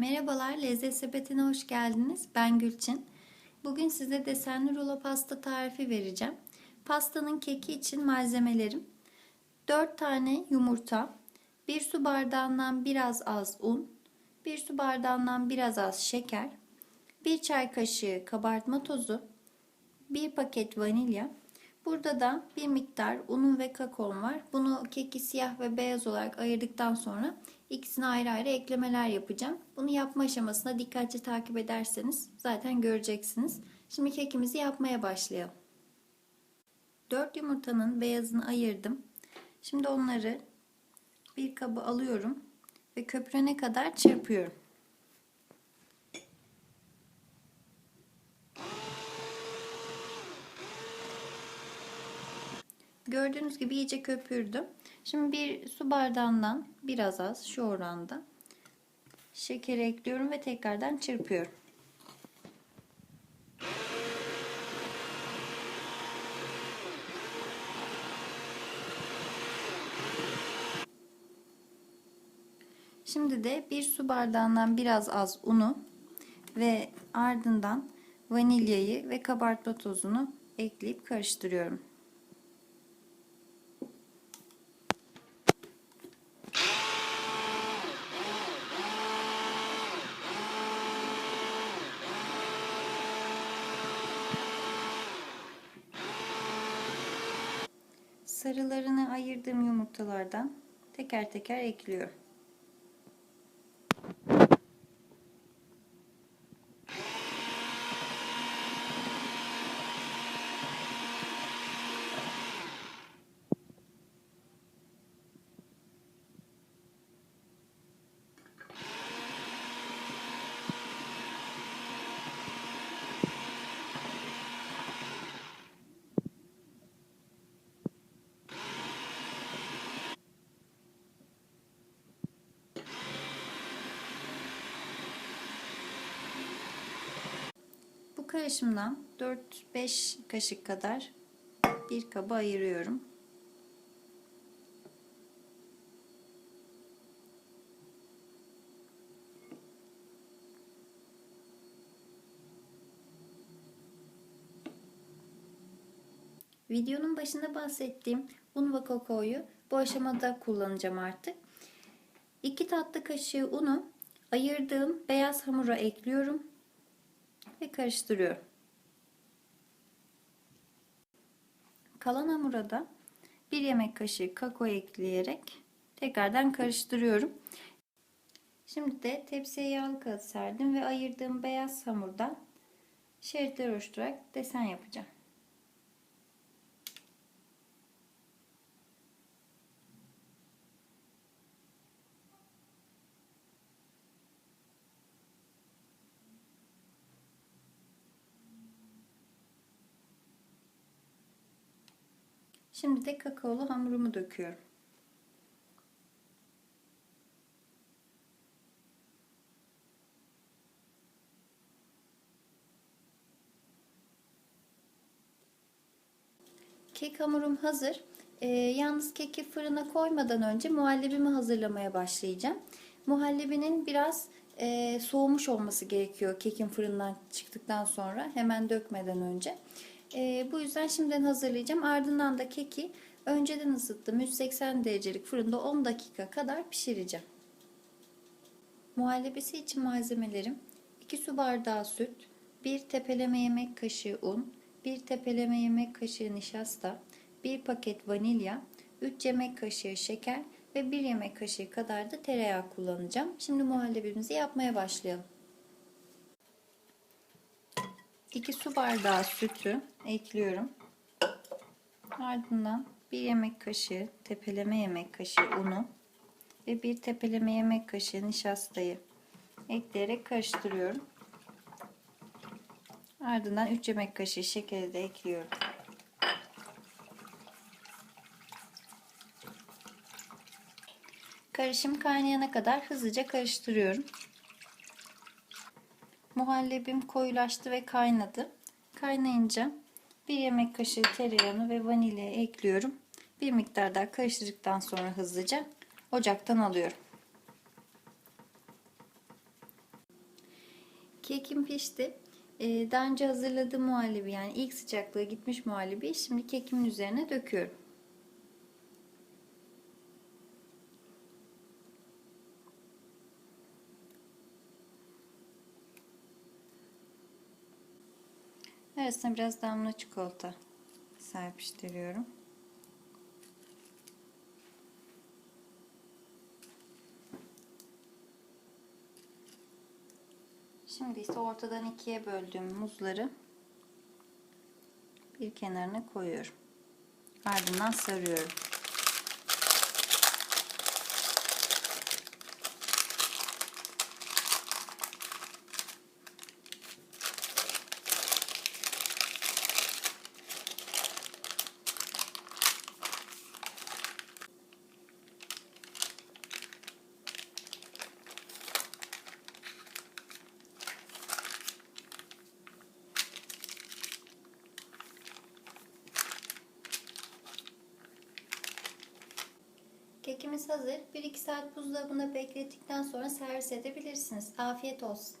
Merhabalar, Lezzet Sepeti'ne hoş geldiniz. Ben Gülçin. Bugün size desenli rulo pasta tarifi vereceğim. Pastanın keki için malzemelerim 4 tane yumurta, 1 su bardağından biraz az un, 1 su bardağından biraz az şeker, 1 çay kaşığı kabartma tozu, 1 paket vanilya, Burada da bir miktar unum ve kakaom var. Bunu keki siyah ve beyaz olarak ayırdıktan sonra ikisine ayrı ayrı eklemeler yapacağım. Bunu yapma aşamasında dikkatli takip ederseniz zaten göreceksiniz. Şimdi kekimizi yapmaya başlayalım. 4 yumurtanın beyazını ayırdım. Şimdi onları bir kaba alıyorum ve köpürene kadar çırpıyorum. Gördüğünüz gibi iyice köpürdü. Şimdi bir su bardağından biraz az şu oranda şekeri ekliyorum ve tekrardan çırpıyorum. Şimdi de bir su bardağından biraz az unu ve ardından vanilyayı ve kabartma tozunu ekleyip karıştırıyorum. Sarılarını ayırdığım yumurtalardan teker teker ekliyorum. Karışımdan 4-5 kaşık kadar bir kaba ayırıyorum. Videonun başında bahsettiğim un ve kakaoyu bu aşamada kullanacağım artık. 2 tatlı kaşığı unu ayırdığım beyaz hamura ekliyorum ve karıştırıyorum. Kalan hamura da bir yemek kaşığı kakao ekleyerek tekrardan karıştırıyorum. Şimdi de tepsiye yağlı kağıt serdim ve ayırdığım beyaz hamurdan şeritler oluşturarak desen yapacağım. Şimdi de kakaolu hamurumu döküyorum. Kek hamurum hazır. Ee, yalnız keki fırına koymadan önce muhallebimi hazırlamaya başlayacağım. Muhallebinin biraz e, soğumuş olması gerekiyor kekin fırından çıktıktan sonra hemen dökmeden önce. E, bu yüzden şimdiden hazırlayacağım. Ardından da keki önceden ısıttım 180 derecelik fırında 10 dakika kadar pişireceğim. Muhallebisi için malzemelerim 2 su bardağı süt, 1 tepeleme yemek kaşığı un, 1 tepeleme yemek kaşığı nişasta, 1 paket vanilya, 3 yemek kaşığı şeker ve 1 yemek kaşığı kadar da tereyağı kullanacağım. Şimdi muhallebimizi yapmaya başlayalım. 2 su bardağı sütü ekliyorum. Ardından 1 yemek kaşığı tepeleme yemek kaşığı unu ve 1 tepeleme yemek kaşığı nişastayı ekleyerek karıştırıyorum. Ardından 3 yemek kaşığı şekeri de ekliyorum. Karışım kaynayana kadar hızlıca karıştırıyorum. Muhallebim koyulaştı ve kaynadı. Kaynayınca bir yemek kaşığı tereyağını ve vanilya ekliyorum. Bir miktar daha karıştırdıktan sonra hızlıca ocaktan alıyorum. Kekim pişti. Ee, daha önce hazırladığım muhallebi yani ilk sıcaklığı gitmiş muhallebi şimdi kekimin üzerine döküyorum. Arasına biraz damla çikolata serpiştiriyorum. Şimdi ise ortadan ikiye böldüğüm muzları bir kenarına koyuyorum. Ardından sarıyorum. Kekimiz hazır. 1-2 saat buzdolabında beklettikten sonra servis edebilirsiniz. Afiyet olsun.